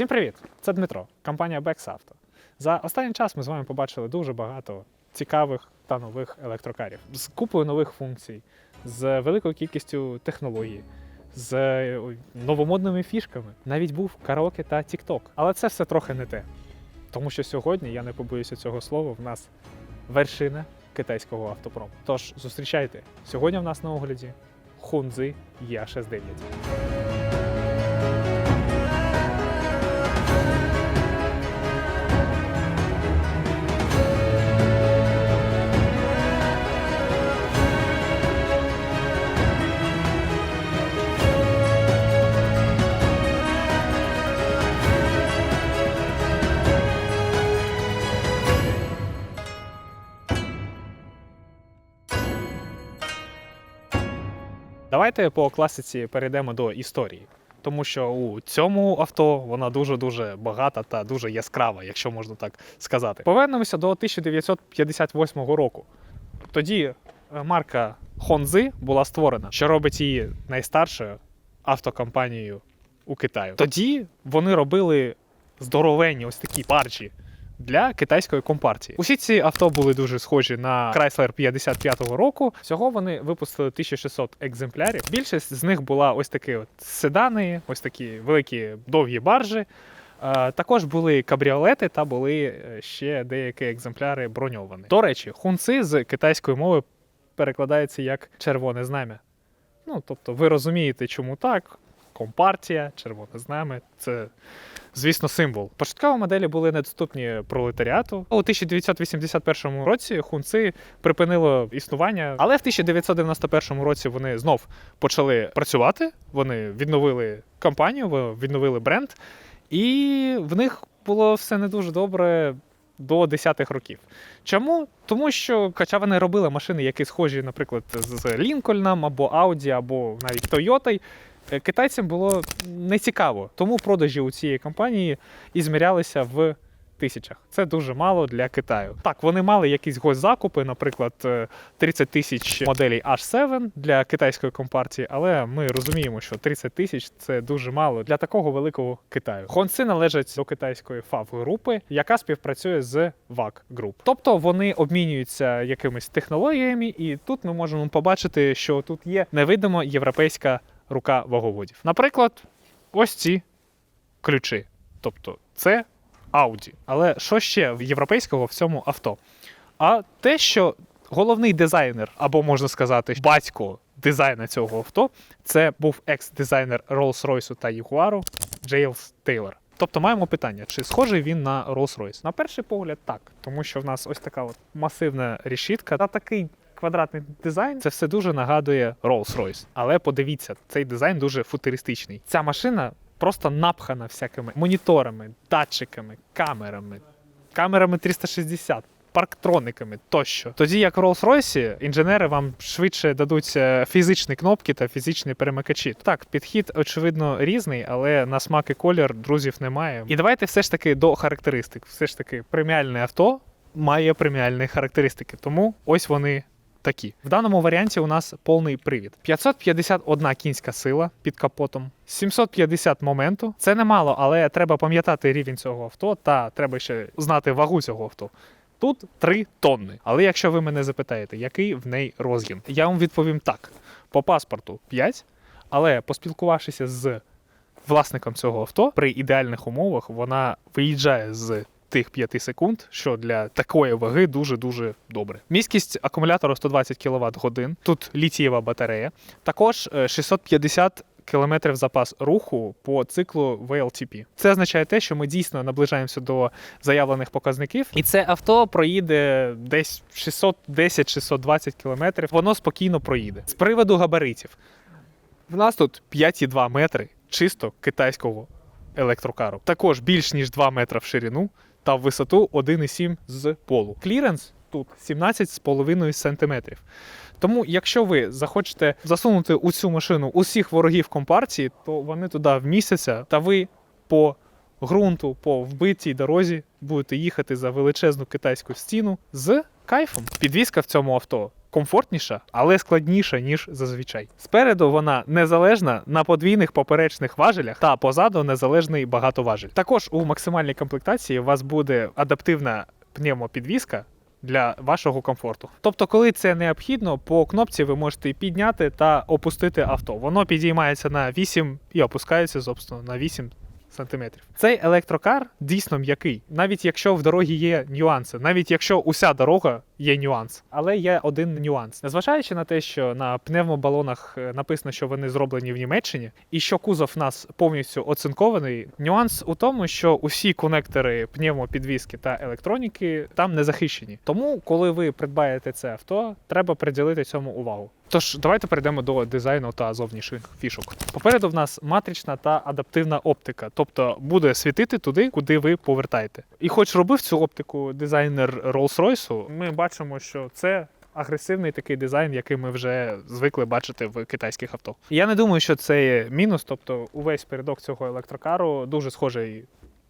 Всім привіт! Це Дмитро, компанія Auto. За останній час ми з вами побачили дуже багато цікавих та нових електрокарів з купою нових функцій, з великою кількістю технологій, з новомодними фішками. Навіть був караоке та TikTok. Але це все трохи не те. Тому що сьогодні, я не побоюся цього слова, в нас вершина китайського автопрому. Тож зустрічайте, сьогодні в нас на огляді Хунзи Я69. Давайте по класиці перейдемо до історії. Тому що у цьому авто вона дуже дуже багата та дуже яскрава, якщо можна так сказати. Повернемося до 1958 року. Тоді е, марка Honzi була створена, що робить її найстаршою автокомпанією у Китаю. Тоді вони робили здоровенні ось такі баржі для китайської компартії. Усі ці авто були дуже схожі на Chrysler 55-го року. Всього вони випустили 1600 екземплярів. Більшість з них була ось такі от седани, ось такі великі довгі баржі. Е, Також були кабріолети та були е, ще деякі екземпляри броньовані. До речі, хунци з китайської мови перекладається як червоне знам'я. Ну, тобто, ви розумієте, чому так. Компартія, червоне знам'я це, звісно, символ. Початкові моделі були недоступні пролетаріату. У 1981 році хунци припинило існування, але в 1991 році вони знов почали працювати. Вони відновили компанію, ви- відновили бренд, і в них було все не дуже добре. До 10-х років. Чому? Тому що, хоча вони робили машини, які схожі, наприклад, з Лінкольном або Audi, або навіть е, китайцям було нецікаво. Тому продажі у цієї компанії і змірялися в тисячах. Це дуже мало для Китаю. Так, вони мали якісь госзакупи, наприклад, е, 30 тисяч моделей H7 для китайської компартії, але ми розуміємо, що 30 тисяч це дуже мало для такого великого Китаю. Хонси належать до китайської FAV-групи, яка співпрацює з VAG Group. Тобто вони обмінюються якимись технологіями, і тут ми можемо побачити, що тут є невидимо європейська рука ваговодів. Наприклад, ось ці ключі. Тобто, це Audi. Але що ще в європейського в цьому авто? А те, що головний дизайнер, або можна сказати, батько дизайна цього авто, це був екс-дизайнер Rolls-Royce та Jaguar Джейлс Тейлор. Тобто маємо питання, чи схожий він на Rolls-Royce? На перший погляд, так, тому що в нас ось така от масивна решітка та такий квадратний дизайн. Це все дуже нагадує Rolls-Royce. Але подивіться, цей дизайн дуже футуристичний. Ця машина просто напхана всякими моніторами, датчиками, камерами, камерами 360. Парктрониками тощо. Тоді як в Rolls-Royce, інженери вам швидше дадуть е, фізичні кнопки та фізичні перемикачі. Так, підхід, очевидно, різний, але на смак і колір друзів немає. І давайте все ж таки до характеристик. Все ж таки, преміальне авто має преміальні характеристики, тому ось вони такі. В даному варіанті у нас повний привід. 551 кінська сила під капотом, 750 моменту. Це немало, але треба пам'ятати рівень цього авто та треба ще знати вагу цього авто. Тут 3 тонни. Але якщо ви мене запитаєте, який в неї розгін, я вам відповім так: по паспорту 5, але поспілкувавшися з власником цього авто, при ідеальних умовах вона виїжджає з тих 5 секунд, що для такої ваги дуже-дуже добре. Міськість акумулятора 120 кВт годин. Тут літієва батарея. Також е, 650 кілометрів запас руху по циклу VLTP. Це означає те, що ми дійсно наближаємося до заявлених показників, і це авто проїде десь 610-620 кілометрів. Воно спокійно проїде. З приводу габаритів. В нас тут 5,2 метри чисто китайського електрокару. Також більш ніж 2 метри в ширину та в висоту 1,7 з полу. Кліренс тут 17,5 см. Тому, якщо ви захочете засунути у цю машину усіх ворогів компартії, то вони туди вмістяться, та ви по ґрунту, по вбитій дорозі будете їхати за величезну китайську стіну з кайфом. Підвізка в цьому авто комфортніша, але складніша, ніж зазвичай. Спереду вона незалежна на подвійних поперечних важелях та позаду незалежний багатоважель. Також у максимальній комплектації у вас буде адаптивна пневмопідвізка. Для вашого комфорту. Тобто, коли це необхідно, по кнопці ви можете підняти та опустити авто. Воно підіймається на 8 і опускається, собственно, на 8 сантиметрів. Цей електрокар дійсно м'який, навіть якщо в дорогі є нюанси, навіть якщо уся дорога є нюанс. Але є один нюанс. Незважаючи на те, що на пневмобалонах е, написано, що вони зроблені в Німеччині, і що кузов у нас повністю оцинкований, нюанс у тому, що усі конектори пневмопідвіски та електроніки там не захищені. Тому, коли ви придбаєте це авто, треба приділити цьому увагу. Тож давайте перейдемо до дизайну та зовнішніх фішок. Попереду в нас матрична та адаптивна оптика, тобто буде світити туди, куди ви повертаєте. І хоч робив цю оптику дизайнер Rolls-Royce, ми бачимо, що це. Агресивний такий дизайн, який ми вже звикли бачити в китайських авто. Я не думаю, що це є мінус, тобто увесь передок цього електрокару дуже схожий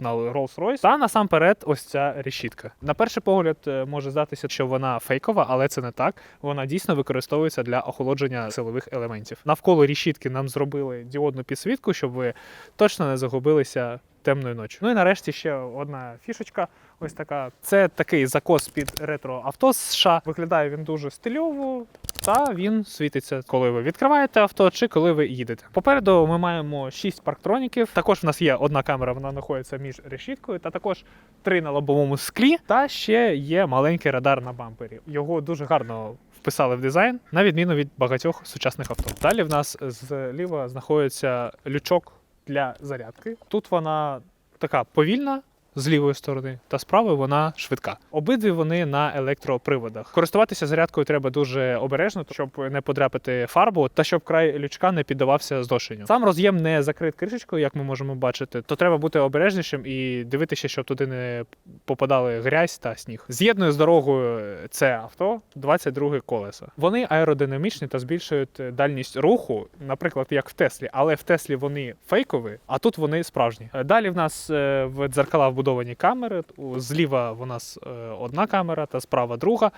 на Rolls-Royce. Та насамперед, ось ця решітка. На перший погляд е, може здатися, що вона фейкова, але це не так. Вона дійсно використовується для охолодження силових елементів. Навколо решітки нам зробили діодну підсвітку, щоб ви точно не загубилися темною ночі. Ну і нарешті ще одна фішечка. Ось така. Це такий закос під ретро авто США. Виглядає він дуже стильово, та він світиться, коли ви відкриваєте авто чи коли ви їдете. Попереду ми маємо 6 парктроніків. Також в нас є одна камера, вона знаходиться між решіткою, та також три на лобовому склі. Та ще є маленький радар на бампері. Його дуже гарно вписали в дизайн, на відміну від багатьох сучасних авто. Далі в нас зліва знаходиться лючок для зарядки. Тут вона така повільна. З лівої сторони та з правої вона швидка. Обидві вони на електроприводах. Користуватися зарядкою треба дуже обережно, щоб не подряпати фарбу та щоб край лючка не піддавався здошенню. Сам роз'єм не закрит кришечкою, як ми можемо бачити, то треба бути обережнішим і дивитися, щоб туди не попадали грязь та сніг. З'єднує з дорогою це авто 22 колеса. Вони аеродинамічні та збільшують дальність руху, наприклад, як в Теслі, але в Теслі вони фейкові, а тут вони справжні. Далі в нас е, в дзеркала вбудовані камери. Зліва в нас е, одна камера, та справа друга.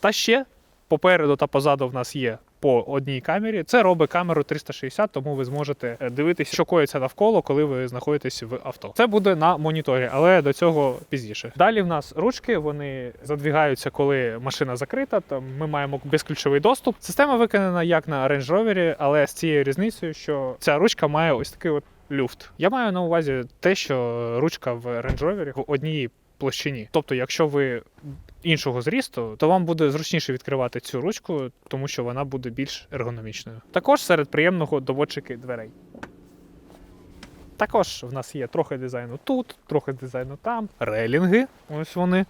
Та ще попереду та позаду в нас є по одній камері. Це робить камеру 360, тому ви зможете е, дивитися, що коїться навколо, коли ви знаходитесь в авто. Це буде на моніторі, але до цього пізніше. Далі в нас ручки, вони задвігаються, коли машина закрита. Там ми маємо безключовий доступ. Система виконана як на Range Rover, але з цією різницею, що ця ручка має ось такий от люфт. Я маю на увазі те, що ручка в Range Rover в одній площині. Тобто, якщо ви іншого зрісту, то вам буде зручніше відкривати цю ручку, тому що вона буде більш ергономічною. Також серед приємного доводчики дверей. Також в нас є трохи дизайну тут, трохи дизайну там, рейлінги. Ось вони.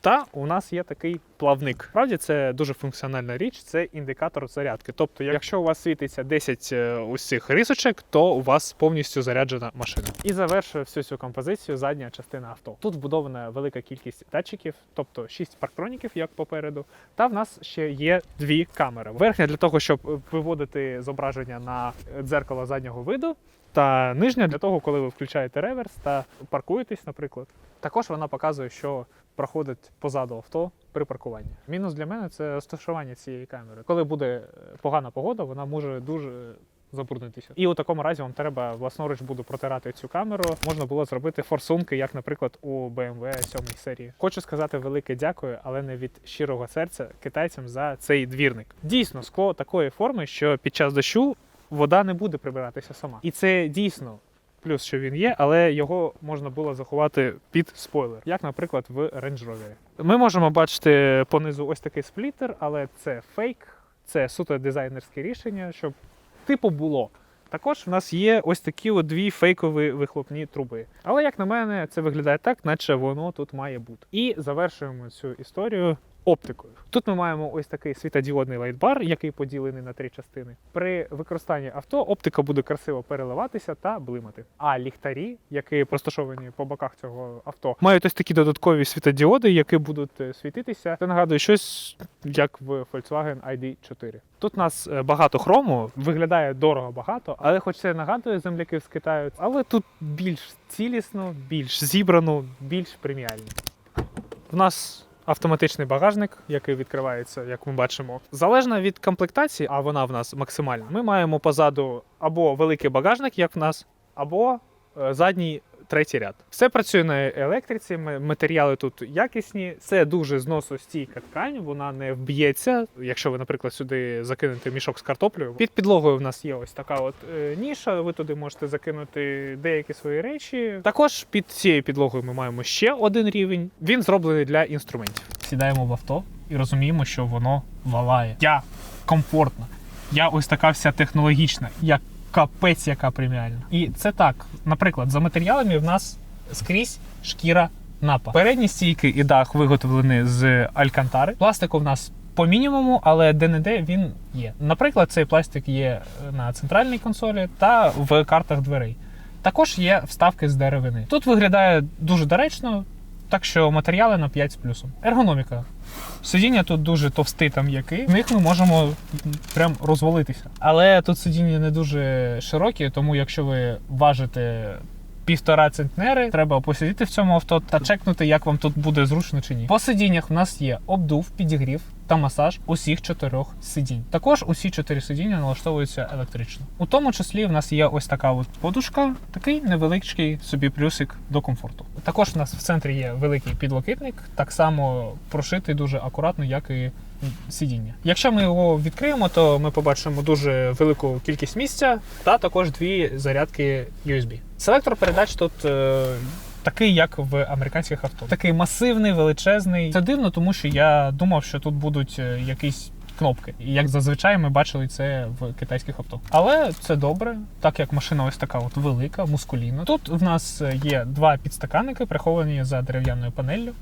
Та у нас є такий плавник. Справді це дуже функціональна річ, це індикатор зарядки. Тобто, якщо у вас світиться 10 е, ось цих рисочок, то у вас повністю заряджена машина. І завершує всю цю композицію задня частина авто. Тут вбудована велика кількість датчиків, тобто 6 парктроніків, як попереду. Та в нас ще є дві камери. Верхня для того, щоб е, виводити зображення на е, дзеркало заднього виду. Та нижня для того, коли ви включаєте реверс та паркуєтесь, наприклад. Також вона показує, що проходить позаду авто при паркуванні. Мінус для мене це розташування цієї камери. Коли буде е, погана погода, вона може дуже забруднитися. І у такому разі вам треба власноруч буде протирати цю камеру. Можна було зробити форсунки, як, наприклад, у BMW 7 серії. Хочу сказати велике дякую, але не від щирого серця китайцям за цей двірник. Дійсно, скло такої форми, що під час дощу вода не буде прибиратися сама. І це дійсно плюс, що він є, але його можна було заховати під спойлер, як, наприклад, в Range Rover. Ми можемо бачити понизу ось такий сплітер, але це фейк, це суто дизайнерське рішення, щоб типу було. Також в нас є ось такі от дві фейкові вихлопні труби. Але як на мене, це виглядає так, наче воно тут має бути. І завершуємо цю історію оптикою. Тут ми маємо ось такий світодіодний лайтбар, який поділений на три частини. При використанні авто оптика буде красиво переливатися та блимати. А ліхтарі, які розташовані по боках цього авто, мають ось такі додаткові світодіоди, які будуть е, світитися. Це нагадує щось як в Volkswagen ID4. Тут у нас е, багато хрому, виглядає дорого багато, але хоч це нагадує земляків з Китаю, але тут більш цілісно, більш зібрано, більш преміально. В нас автоматичний багажник, який відкривається, як ми бачимо. Залежно від комплектації, а вона в нас максимальна. Ми маємо позаду або великий багажник, як в нас, або е, задній третій ряд. Все працює на електриці, матеріали тут якісні. Це дуже зносостійка ткань, вона не вб'ється. Якщо ви, наприклад, сюди закинете мішок з картоплею. Під підлогою в нас є ось така от е, ніша. Ви туди можете закинути деякі свої речі. Також під цією підлогою ми маємо ще один рівень. Він зроблений для інструментів. Сідаємо в авто і розуміємо, що воно валає. Я комфортна. Я ось така вся технологічна. Я капець, яка преміальна. І це так. Наприклад, за матеріалами в нас скрізь шкіра напа. Передні стійки і дах виготовлені з алькантари. Пластику в нас по мінімуму, але де-не-де він є. Наприклад, цей пластик є на центральній консолі та в картах дверей. Також є вставки з деревини. Тут виглядає дуже доречно, так що матеріали на 5 з плюсом. Ергономіка. Сидіння тут дуже товсті там які. В них ми можемо прям розвалитися. Але тут сидіння не дуже широкі, тому якщо ви важите півтора центнери, треба посидіти в цьому авто та чекнути, як вам тут буде зручно чи ні. По сидіннях в нас є обдув, підігрів та масаж усіх чотирьох сидінь. Також усі чотири сидіння налаштовуються електрично. У тому числі в нас є ось така от подушка, такий невеличкий собі плюсик до комфорту. Також в нас в центрі є великий підлокітник, так само прошитий дуже акуратно, як і сидіння. Якщо ми його відкриємо, то ми побачимо дуже велику кількість місця та також дві зарядки USB. Селектор передач тут. е, Такий, як в американських авто, такий масивний, величезний. Це дивно, тому що я думав, що тут будуть е, якісь кнопки. І як зазвичай ми бачили це в китайських авто. Але це добре, так як машина ось така от велика, мускулінна. Тут в нас є два підстаканники, приховані за дерев'яною панеллю,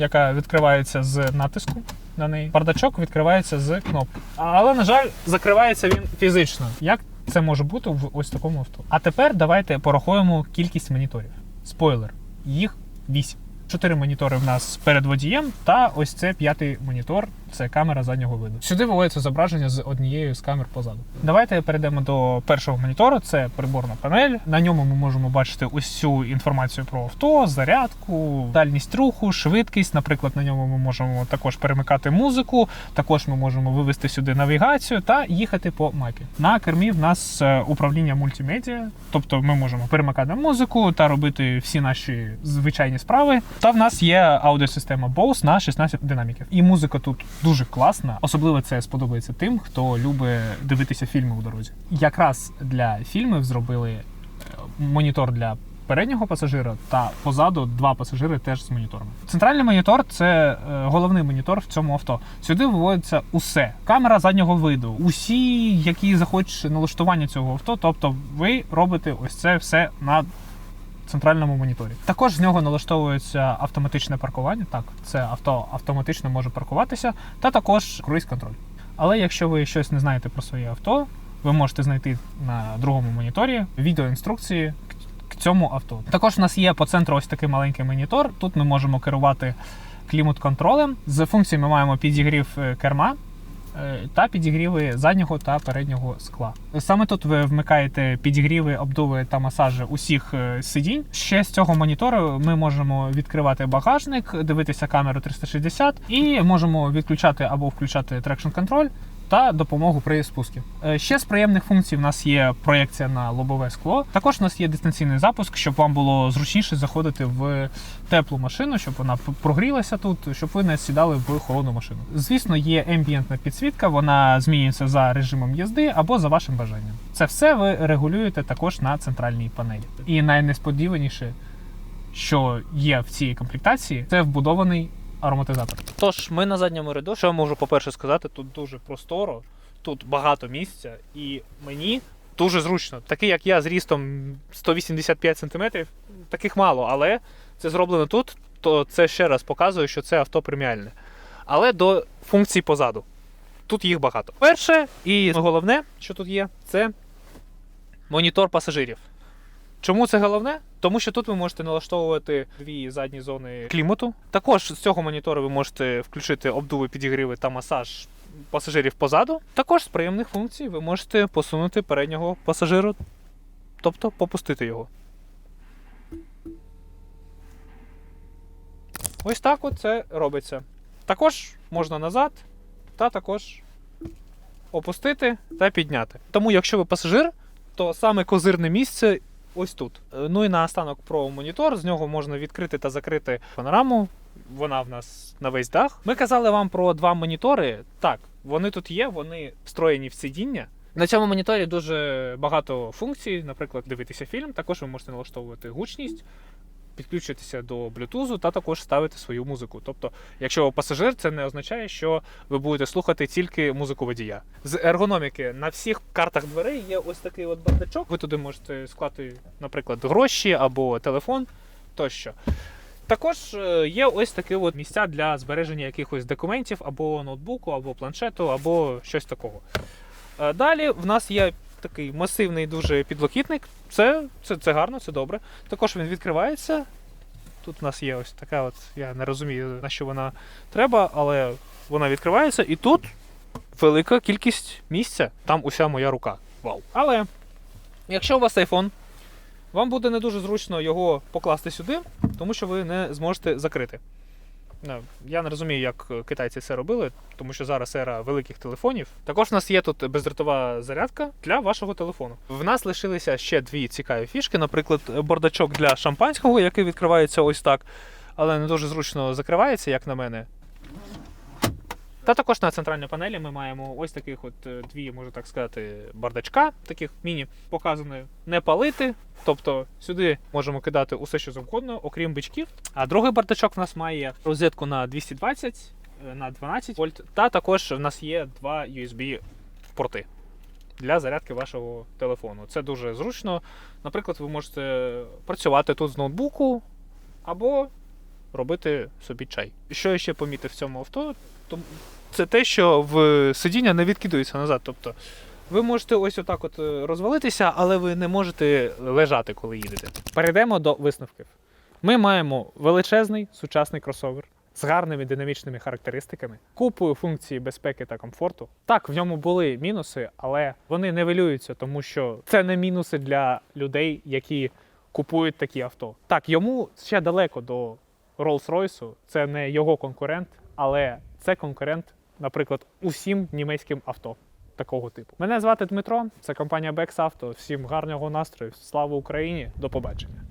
яка відкривається з натиску на неї. Бардачок відкривається з кнопки. Але, на жаль, закривається він фізично. Як це може бути в ось такому авто? А тепер давайте порахуємо кількість моніторів. Спойлер, їх 8. Чотири монітори в нас перед водієм, та ось це п'ятий монітор. Це камера заднього виду. Сюди виводиться зображення з однією з камер позаду. Давайте перейдемо до першого монітору. Це приборна панель. На ньому ми можемо бачити усю інформацію про авто, зарядку, дальність руху, швидкість. Наприклад, на ньому ми можемо також перемикати музику. Також ми можемо вивести сюди навігацію та їхати по мапі. На кермі в нас е, управління мультимедіа, тобто ми можемо перемикати музику та робити всі наші звичайні справи. Та в нас є аудіосистема Bose на 16 динаміків. І музика тут дуже класна. Особливо це сподобається тим, хто любить дивитися фільми у дорозі. Якраз для фільмів зробили е, монітор для. Переднього пасажира та позаду два пасажири теж з моніторами. Центральний монітор це е, головний монітор в цьому авто. Сюди виводиться усе. Камера заднього виду, усі, які захочеш налаштування цього авто. Тобто, ви робите ось це все на центральному моніторі. Також з нього налаштовується автоматичне паркування. Так, це авто автоматично може паркуватися, та також круїз-контроль. Але якщо ви щось не знаєте про своє авто, ви можете знайти на другому моніторі відеоінструкції к- к цьому авто. Також у нас є по центру ось такий маленький монітор. Тут ми можемо керувати клімат-контролем. З функцій ми маємо підігрів е, керма. Е, Та підігріви заднього та переднього скла. Саме тут ви вмикаєте підігріви, обдуви та масажі усіх е, сидінь. Ще з цього монітору ми можемо відкривати багажник, дивитися камеру 360 і можемо відключати або включати трекшн контроль та допомогу при спуску. Е, Ще з приємних функцій в нас є проєкція на лобове скло. Також у нас є дистанційний запуск, щоб вам було зручніше заходити в теплу машину, щоб вона прогрілася тут, щоб ви не сідали в холодну машину. Звісно, є ембієнтна підсвітка, вона змінюється за режимом їзди або за вашим бажанням. Це все ви регулюєте також на центральній панелі. І найнесподіваніше, що є в цій комплектації, це вбудований ароматизатор. Тож ми на задньому ряду. Що я можу, по-перше, сказати, тут дуже просторо, тут багато місця, і мені дуже зручно. Такий, як я з рістом 185 см, таких мало, але це зроблено тут, то це ще раз показує, що це авто преміальне. Але до функцій позаду. Тут їх багато. Перше і головне, що тут є, це монітор пасажирів. Чому це головне? Тому що тут ви можете налаштовувати дві задні зони клімату. Також з цього монітору ви можете включити обдуви, підігріви та масаж пасажирів позаду. Також з приємних функцій ви можете посунути переднього пасажиру, тобто попустити його. Ось так от це робиться. Також можна назад, та також опустити та підняти. Тому, якщо ви пасажир, то саме козирне місце ось тут. Е, Ну і наостанок про монітор. З нього можна відкрити та закрити панораму. Вона в нас на весь дах. Ми казали вам про два монітори. Так, вони тут є, вони встроєні в сидіння. На цьому моніторі дуже багато функцій, наприклад, дивитися фільм. Також ви можете налаштовувати гучність, підключитися до Bluetooth та також ставити свою музику. Тобто, якщо ви пасажир, це не означає, що ви будете слухати тільки музику водія. З ергономіки на всіх картах дверей є ось такий от бардачок. Ви туди можете склати, наприклад, гроші або телефон тощо. Також е, є ось такі от місця для збереження якихось документів або ноутбуку, або планшету, або щось такого. Е, Далі в нас є такий масивний дуже підлокітник. Це, це, це гарно, це добре. Також він відкривається. Тут в нас є ось така, от, я не розумію, на що вона треба, але вона відкривається, і тут велика кількість місця. Там уся моя рука. Вау. Але якщо у вас iPhone, вам буде не дуже зручно його покласти сюди, тому що ви не зможете закрити. Ну, Я не розумію, як е, китайці це робили, тому що зараз ера великих телефонів. Також в нас є тут бездротова зарядка для вашого телефону. В нас лишилися ще дві цікаві фішки, наприклад, бардачок для шампанського, який відкривається ось так, але не дуже зручно закривається, як на мене. Та також на центральній панелі ми маємо ось таких от е, дві, можу так сказати, бардачка, таких міні, показано не палити. Тобто сюди можемо кидати усе, що завгодно, окрім бичків. А другий бардачок в нас має розетку на 220 е, на 12 вольт. Та також в нас є два USB порти для зарядки вашого телефону. Це дуже зручно. Наприклад, ви можете працювати тут з ноутбуку або робити собі чай. Що я ще помітив в цьому авто? То Це те, що в сидіння не відкидується назад. Тобто ви можете ось отак от е, розвалитися, але ви не можете лежати, коли їдете. Перейдемо до висновків. Ми маємо величезний сучасний кросовер з гарними динамічними характеристиками, купою функцій безпеки та комфорту. Так, в ньому були мінуси, але вони нивелюються, тому що це не мінуси для людей, які купують такі авто. Так, йому ще далеко до Rolls-Royce, це не його конкурент, але це конкурент, наприклад, усім німецьким авто такого типу. Мене звати Дмитро, це компанія Bex Auto. Всім гарного настрою, слава Україні, до побачення.